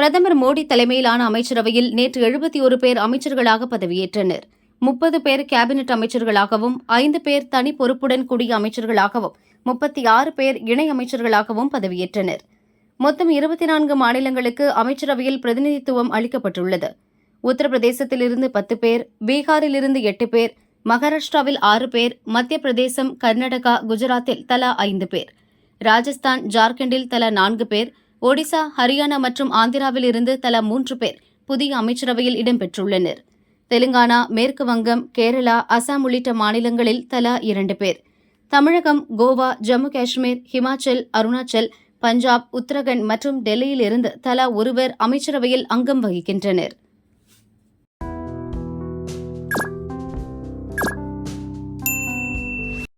பிரதமர் மோடி தலைமையிலான அமைச்சரவையில் நேற்று எழுபத்தி ஒரு பேர் அமைச்சர்களாக பதவியேற்றனர். முப்பது பேர் கேபினெட் அமைச்சர்களாகவும் ஐந்து பேர் தனி பொறுப்புடன் கூடிய அமைச்சர்களாகவும் முப்பத்தி ஆறு பேர் இணை அமைச்சர்களாகவும் பதவியேற்றனர். மொத்தம் இருபத்தி நான்கு மாநிலங்களுக்கு அமைச்சரவையில் பிரதிநிதித்துவம் அளிக்கப்பட்டுள்ளது. உத்தரப்பிரதேசத்திலிருந்து பத்து பேர் பீகாரிலிருந்து எட்டு பேர் மகாராஷ்டிராவில் ஆறு பேர் மத்திய பிரதேசம் கர்நாடகா குஜராத்தில் தலா ஐந்து பேர். ராஜஸ்தான் ஜார்க்கண்டில் தலா நான்கு பேர் ஒடிசா ஹரியானா மற்றும் ஆந்திராவில் இருந்து தலா மூன்று பேர் புதிய அமைச்சரவையில் இடம்பெற்றுள்ளனர். தெலுங்கானா மேற்கு வங்கம் கேரளா அசாம் உள்ளிட்ட மாநிலங்களில் தலா இரண்டு பேர். தமிழகம் கோவா ஜம்மு காஷ்மீர் ஹிமாச்சல் அருணாச்சல் பஞ்சாப் உத்தரகண்ட் மற்றும் டெல்லியில் இருந்து தலா ஒருவர் அமைச்சரவையில் அங்கம் வகிக்கின்றனர்.